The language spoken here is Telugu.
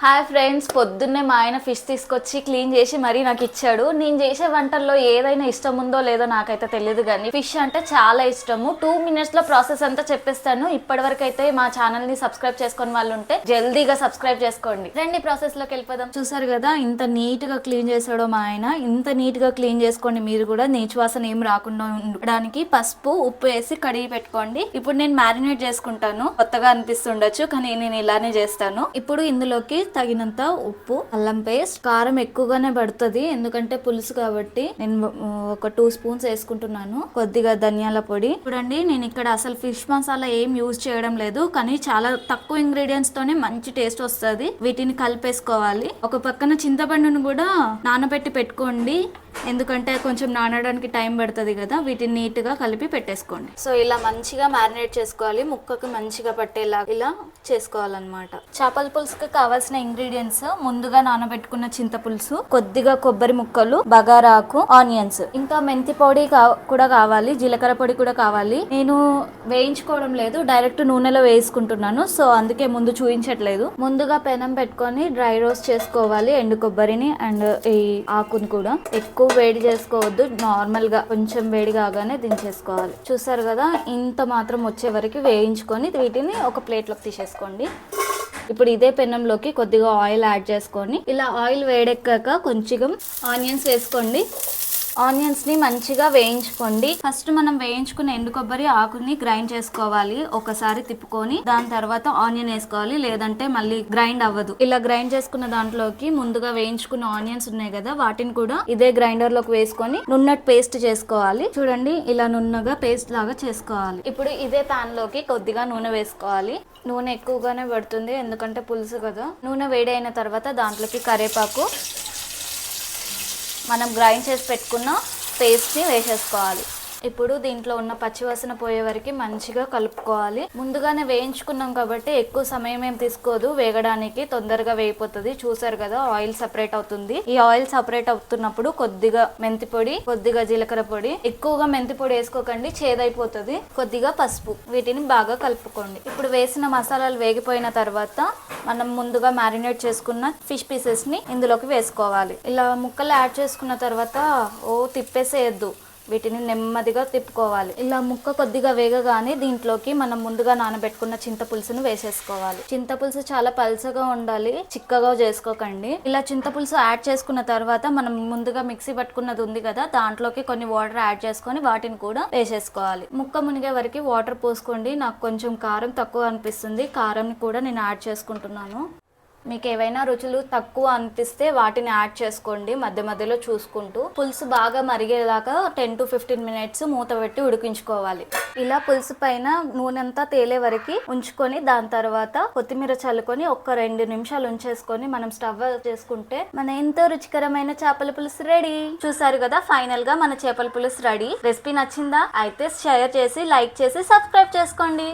హాయ్ ఫ్రెండ్స్ పొద్దున్నే మా ఆయన ఫిష్ తీసుకొచ్చి క్లీన్ చేసి మరీ నాకు ఇచ్చాడు. నేను చేసే వంటల్లో ఏదైనా ఇష్టం ఉందో లేదో నాకైతే తెలియదు కానీ ఫిష్ అంటే చాలా ఇష్టము. టూ మినిట్స్లో ప్రాసెస్ అంతా చెప్పేస్తాను. ఇప్పటి వరకు అయితే మా ఛానల్ని సబ్స్క్రైబ్ చేసుకుని వాళ్ళు ఉంటే జల్దీగా సబ్స్క్రైబ్ చేసుకోండి. రండి ప్రాసెస్లోకి వెళ్ళిపోదాం. చూసారు కదా ఇంత నీట్గా క్లీన్ చేసాడు మా ఆయన. ఇంత నీట్గా క్లీన్ చేసుకోండి మీరు కూడా. నీచువాసన ఏం రాకుండా ఉండడానికి పసుపు ఉప్పు వేసి కడిగి పెట్టుకోండి. ఇప్పుడు నేను మ్యారినేట్ చేసుకుంటాను. కొత్తగా అనిపిస్తుండొచ్చు కానీ నేను ఇలానే చేస్తాను. ఇప్పుడు ఇందులోకి తగినంత ఉప్పు అల్లం పేస్ట్. కారం ఎక్కువగానే పడుతుంది ఎందుకంటే పులుసు కాబట్టి. నేను ఒక టూ స్పూన్స్ వేసుకుంటున్నాను కొద్దిగా ధనియాల పొడి. చూడండి నేను ఇక్కడ అసలు ఫిష్ మసాలా ఏం యూజ్ చేయడం లేదు కానీ చాలా తక్కువ ఇంగ్రీడియంట్స్ తోనే మంచి టేస్ట్ వస్తుంది. వీటిని కలిపేసుకోవాలి. ఒక పక్కన చింతపండును కూడా నానబెట్టి పెట్టుకోండి. ఎందుకంటే కొంచెం నానడానికి టైం పడుతుంది కదా వీటిని నీట్గా కలిపి పెట్టేసుకోండి. సో ఇలా మంచిగా మ్యారినేట్ చేసుకోవాలి ముక్కకు మంచిగా పట్టేలా ఇలా చేసుకోవాలన్నమాట. చేపల పులుసుకి కావాల్సిన ఇంగ్రీడియంట్స్ ముందుగా నానబెట్టుకున్న చింతపులుసు కొద్దిగా కొబ్బరి ముక్కలు బగారాకు ఆనియన్స్. ఇంకా మెంతి పొడి కా- కూడా కావాలి జీలకర్ర పొడి కూడా కావాలి. నేను వేయించుకోవడం లేదు డైరెక్ట్ నూనెలో వేసుకుంటున్నాను సో అందుకే ముందు చూపించట్లేదు ముందుగా పెనం పెట్టుకొని డ్రై రోస్ట్ చేసుకోవాలి ఎండు కొబ్బరిని అండ్ ఈ ఆకుని కూడా. ఎక్కువ వేడి చేసుకోవద్దు. నార్మల్గా కొంచెం వేడి కాగానే దించేసుకోవాలి. చూసారు కదా ఇంత మాత్రం వచ్చే వరకు వేయించుకొని వీటిని ఒక ప్లేట్లోకి తీసేసుకోండి. ఇప్పుడు ఇదే పెనంలోకి కొద్దిగా ఆయిల్ యాడ్ చేసుకొని ఇలా ఆయిల్ వేడెక్కాక కొంచెం ఆనియన్స్ వేసుకోండి. ఆనియన్స్ని మంచిగా వేయించుకోండి. ఫస్ట్ మనం వేయించుకున్న ఎండు కొబ్బరి ఆకుని గ్రైండ్ చేసుకోవాలి. ఒకసారి తిప్పుకొని దాని తర్వాత ఆనియన్ వేసుకోవాలి. లేదంటే మళ్ళీ గ్రైండ్ అవ్వదు. ఇలా గ్రైండ్ చేసుకున్న దాంట్లోకి ముందుగా వేయించుకున్న ఆనియన్స్ ఉన్నాయి కదా వాటిని కూడా ఇదే గ్రైండర్లోకి వేసుకొని నున్నట్ పేస్ట్ చేసుకోవాలి. చూడండి ఇలా నున్నగా పేస్ట్ లాగా చేసుకోవాలి. ఇప్పుడు ఇదే పాన్లోకి కొద్దిగా నూనె వేసుకోవాలి. నూనె ఎక్కువగానే పడుతుంది ఎందుకంటే పులుసు కదా. నూనె వేడి అయిన తర్వాత దాంట్లోకి కరేపాకు మనం గ్రైండ్ చేసి పెట్టుకున్న పేస్ట్ని వేసేసుకోవాలి. ఇప్పుడు దీంట్లో ఉన్న పచ్చివాసన పోయే వరకు మంచిగా కలుపుకోవాలి. ముందుగానే వేయించుకున్నాం కాబట్టి ఎక్కువ సమయం ఏం తీసుకోదు. వేగడానికి తొందరగా వేయిపోతుంది చూసారు కదా ఆయిల్ సపరేట్ అవుతుంది. ఈ ఆయిల్ సపరేట్ అవుతున్నప్పుడు కొద్దిగా మెంతి పొడి కొద్దిగా జీలకర్ర పొడి. ఎక్కువగా మెంతి పొడి వేసుకోకండి చేదైపోతుంది. కొద్దిగా పసుపు. వీటిని బాగా కలుపుకోండి. ఇప్పుడు వేసిన మసాలాలు వేగిపోయిన తర్వాత మనం ముందుగా మ్యారినేట్ చేసుకున్న ఫిష్ పీసెస్ని ఇందులోకి వేసుకోవాలి. ఇలా ముక్కలు యాడ్ చేసుకున్న తర్వాత ఓ తిప్పేసేయద్దు. వీటిని నెమ్మదిగా తిప్పుకోవాలి. ఇలా ముక్క కొద్దిగా వేగగానే దీంట్లోకి మనం ముందుగా నానబెట్టుకున్న చింతపులుసును వేసేసుకోవాలి. చింతపులుసు చాలా పల్చగా ఉండాలి చిక్కగా చేసుకోకండి. ఇలా చింతపులుసు యాడ్ చేసుకున్న తర్వాత మనం ముందుగా మిక్సీ పట్టుకున్నది ఉంది కదా దాంట్లోకి కొన్ని వాటర్ యాడ్ చేసుకొని వాటిని కూడా వేసేసుకోవాలి. ముక్క మునిగే వరకు వాటర్ పోసుకోండి. నాకు కొంచెం కారం తక్కువ అనిపిస్తుంది. కారం కూడా నేను యాడ్ చేసుకుంటున్నాను. మీకు ఏవైనా రుచులు తక్కువ అనిపిస్తే వాటిని యాడ్ చేసుకోండి మధ్య మధ్యలో చూసుకుంటూ. పులుసు బాగా మరిగేదాకా టెన్ టు ఫిఫ్టీన్ మినిట్స్ మూత పెట్టి ఉడికించుకోవాలి. ఇలా పులుసు పైన నూనె అంతా తేలే వరకు ఉంచుకొని దాని తర్వాత కొత్తిమీర చల్లుకొని ఒక రెండు నిమిషాలు ఉంచేసుకొని మనం స్టవ్ చేసుకుంటే మన ఎంతో రుచికరమైన చేపల పులుసు రెడీ. చూసారు కదా ఫైనల్గా మన చేపల పులుసు రెడీ. రెసిపీ నచ్చిందా? అయితే షేర్ చేసి లైక్ చేసి సబ్స్క్రైబ్ చేసుకోండి.